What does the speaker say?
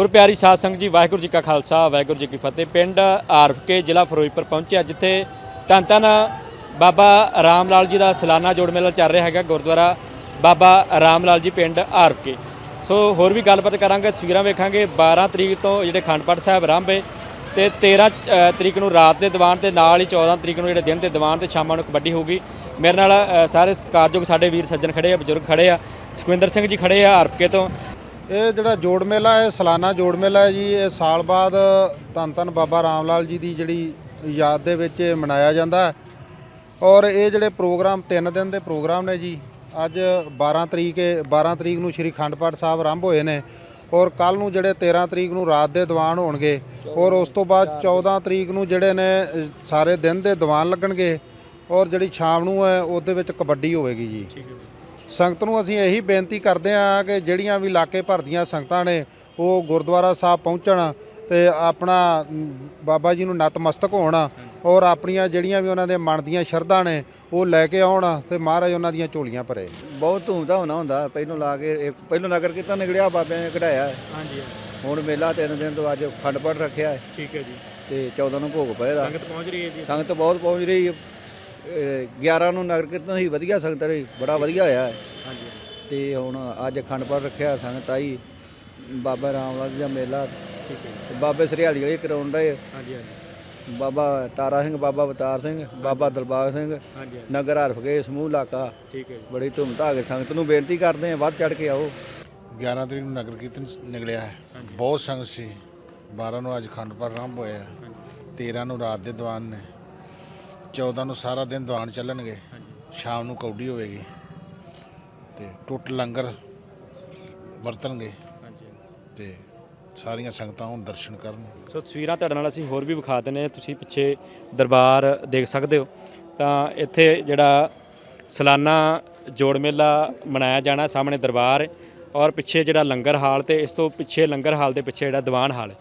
ਗੁਰਪਿਆਰੀ ਸਾਧ ਸੰਗਤ ਜੀ, ਵਾਹਿਗੁਰੂ ਜੀ ਕਾ ਖਾਲਸਾ, ਵਾਹਿਗੁਰੂ ਜੀ ਕੀ ਫਤਿਹ। ਪਿੰਡ ਆਰਫਕੇ ਜ਼ਿਲ੍ਹਾ ਫਿਰੋਜ਼ਪੁਰ ਪਹੁੰਚਿਆ ਜਿੱਥੇ ਧੰਨ ਧੰਨ ਬਾਬਾ ਰਾਮ ਲਾਲ ਜੀ ਦਾ ਸਾਲਾਨਾ ਜੋੜ ਮੇਲਾ ਚੱਲ ਰਿਹਾ ਹੈਗਾ, ਗੁਰਦੁਆਰਾ ਬਾਬਾ ਰਾਮ ਲਾਲ ਜੀ ਪਿੰਡ ਆਰਫਕੇ ਸੋ ਹੋਰ ਵੀ ਗੱਲਬਾਤ ਕਰਾਂਗੇ, ਤਸਵੀਰਾਂ ਵੇਖਾਂਗੇ। 12 ਤਰੀਕ ਤੋਂ ਜਿਹੜੇ ਅਖੰਡ ਪਾਠ ਸਾਹਿਬ ਆਰੰਭ ਹੈ ਤੇ 13 ਤਰੀਕ ਨੂੰ ਰਾਤ ਦੇ ਦੀਵਾਨ ਤੇ ਨਾਲ ਹੀ 14 ਤਰੀਕ ਨੂੰ ਜਿਹੜੇ ਦਿਨ ਦੇ ਦੀਵਾਨ ਤੇ ਸ਼ਾਮਾਂ ਨੂੰ ਕਬੱਡੀ ਹੋਊਗੀ। ਮੇਰੇ ਨਾਲ ਸਾਰੇ ਸਤਿਕਾਰਯੋਗ ਸਾਡੇ ਵੀਰ ਸੱਜਣ ਖੜੇ ਆ, ਬਜ਼ੁਰਗ ਖੜੇ ਆ। ਸੁਖਵਿੰਦਰ ਸਿੰਘ ਜੀ ਖੜੇ ਆ ਹਰਪਕੇ ਤੋਂ। ਇਹ ਜਿਹੜਾ ਜੋੜ ਮੇਲਾ ਹੈ ਸਾਲਾਨਾ ਜੋੜ ਮੇਲਾ ਹੈ ਜੀ। ਇਹ ਸਾਲ ਬਾਅਦ ਧੰਨ ਧੰਨ ਬਾਬਾ ਰਾਮ ਲਾਲ ਜੀ ਦੀ ਜਿਹੜੀ ਯਾਦ ਦੇ ਵਿੱਚ ਇਹ ਮਨਾਇਆ ਜਾਂਦਾ ਹੈ। ਔਰ ਇਹ ਜਿਹੜੇ ਪ੍ਰੋਗਰਾਮ 3 ਦਿਨ ਦੇ ਪ੍ਰੋਗਰਾਮ ਨੇ ਜੀ। ਅੱਜ 12 ਤਰੀਕ ਹੈ 12 ਤਰੀਕ ਨੂੰ ਸ਼੍ਰੀ ਖੰਡ ਪਾਠ ਸਾਹਿਬ ਆਰੰਭ ਹੋਏ ਨੇ। ਔਰ ਕੱਲ ਨੂੰ ਜਿਹੜੇ 13 ਤਰੀਕ ਨੂੰ ਰਾਤ ਦੇ ਦੀਵਾਨ ਹੋਣਗੇ। ਔਰ ਉਸ ਤੋਂ ਬਾਅਦ 14 ਤਰੀਕ ਨੂੰ ਜਿਹੜੇ ਨੇ, ਸਾਰੇ ਦਿਨ ਦੇ ਦੀਵਾਨ ਲੱਗਣਗੇ। ਔਰ ਜਿਹੜੀ ਸ਼ਾਮ ਨੂੰ ਹੈ, ਉਹਦੇ ਵਿੱਚ ਕਬੱਡੀ ਹੋਵੇਗੀ ਜੀ। ਸੰਗਤ ਨੂੰ ਅਸੀਂ ਇਹੀ ਬੇਨਤੀ ਕਰਦੇ ਹਾਂ ਕਿ ਜਿਹੜੀਆਂ ਵੀ ਇਲਾਕੇ ਭਰ ਦੀਆਂ ਸੰਗਤਾਂ ਨੇ ਉਹ ਗੁਰਦੁਆਰਾ ਸਾਹਿਬ ਪਹੁੰਚਣ ਤੇ ਆਪਣਾ ਬਾਬਾ ਜੀ ਨੂੰ ਨਤਮਸਤਕ ਹੋਣ ਔਰ ਆਪਣੀਆਂ ਜਿਹੜੀਆਂ ਵੀ ਉਹਨਾਂ ਦੇ ਮਨ ਦੀਆਂ ਸ਼ਰਧਾ ਨੇ ਉਹ ਲੈ ਕੇ ਆਉਣ ਤੇ ਮਹਾਰਾਜ ਉਹਨਾਂ ਦੀਆਂ ਝੋਲੀਆਂ ਭਰੇ। ਬਹੁਤ ਧੂਮਧਾਮ ਨਾਲ ਹੁੰਦਾ ਪਹਿਲੋਂ ਲਾ ਕੇ ਪਹਿਲੋਂ ਨਗਰ ਕੀਰਤਨ ਨਿਕਲਿਆ ਬਾਬਿਆਂ ਨੇ ਕਢਾਇਆ। ਹਾਂਜੀ ਹੁਣ ਮੇਲਾ ਤਿੰਨ ਦਿਨ ਤੋਂ ਅੱਜ ਖੰਡ ਪਾਠ ਰੱਖਿਆ। ਹੈ ਠੀਕ ਹੈ ਜੀ। ਤੇ 14 ਨੂੰ ਭੋਗ ਪਏਦਾ ਸੰਗਤ ਪਹੁੰਚ ਰਹੀ ਹੈ ਜੀ। ਸੰਗਤ ਬਹੁਤ ਪਹੁੰਚ ਰਹੀ ਹੈ। 11 ਨੂੰ ਨਗਰ ਕੀਰਤਨ ਸੀ ਵਧੀਆ ਸੰਗਤ ਰਹੀ ਬੜਾ ਵਧੀਆ ਹੋਇਆ। ਹੈ ਹਾਂਜੀ ਤੇ ਹੁਣ ਅੱਜ ਖੰਡ ਪਾਠ ਰੱਖਿਆ ਸੰਗਤ ਆਈ ਬਾਬਾ ਰਾਮ ਲਾਲ ਜੀ ਦਾ ਮੇਲਾ ਠੀਕ ਹੈ ਬਾਬੇ ਸਰਿਆਲੀ ਵਾਲੇ ਕਰਾਉਣ ਰਹੇ ਹਾਂਜੀ ਹਾਂਜੀ। ਬਾਬਾ ਤਾਰਾ ਸਿੰਘ ਬਾਬਾ ਅਵਤਾਰ ਸਿੰਘ ਬਾਬਾ ਦਲਬਾਗ ਸਿੰਘ ਨਗਰ ਹਰਫ ਗਏ ਸਮੂਹ ਇਲਾਕਾ। ਠੀਕ ਹੈ ਜੀ। ਬੜੀ ਧੂਮਧਾਮ ਕੇ ਸੰਗਤ ਨੂੰ ਬੇਨਤੀ ਕਰਦੇ ਆ ਵੱਧ ਚੜ ਕੇ ਆਓ। 11 ਤਰੀਕ ਨੂੰ ਨਗਰ ਕੀਰਤਨ ਨਿਕਲਿਆ ਹੈ। ਬਹੁਤ ਸੰਗਤ ਸੀ। 12 ਨੂੰ ਅੱਜ ਖੰਡ ਪਾਠ ਆਰੰਭ ਹੋਇਆ। 13 ਨੂੰ ਰਾਤ ਦੇ ਦੀਵਾਨ ਨੇ। 14 ਨੂੰ ਸਾਰਾ ਦਿਨ ਦੀਵਾਨ ਚੱਲਣਗੇ। ਸ਼ਾਮ ਨੂੰ ਕੌਡੀ ਹੋਵੇਗੀ ਤੇ ਟੁੱਟ ਲੰਗਰ ਵਰਤਣਗੇ। ਤੇ ਸਾਰੀਆਂ ਸੰਗਤਾਂ ਹੁਣ ਦਰਸ਼ਨ ਕਰਨ। ਸੋ ਤਸਵੀਰਾਂ ਤੁਹਾਡੇ ਨਾਲ ਅਸੀਂ ਹੋਰ ਵੀ ਵਿਖਾ ਦਿੰਨੇ ਤੁਸੀਂ ਪਿੱਛੇ ਦਰਬਾਰ ਦੇਖ ਸਕਦੇ ਹੋ। ਤਾਂ ਇੱਥੇ ਜਿਹੜਾ ਸਾਲਾਨਾ ਜੋੜ ਮੇਲਾ ਮਨਾਇਆ ਜਾਣਾ ਸਾਹਮਣੇ ਦਰਬਾਰ ਔਰ ਪਿੱਛੇ ਜਿਹੜਾ ਲੰਗਰ ਹਾਲ ਤੇ ਇਸ ਤੋਂ ਪਿੱਛੇ ਲੰਗਰ ਹਾਲ ਦੇ ਪਿੱਛੇ ਜਿਹੜਾ ਦੀਵਾਨ ਹਾਲ।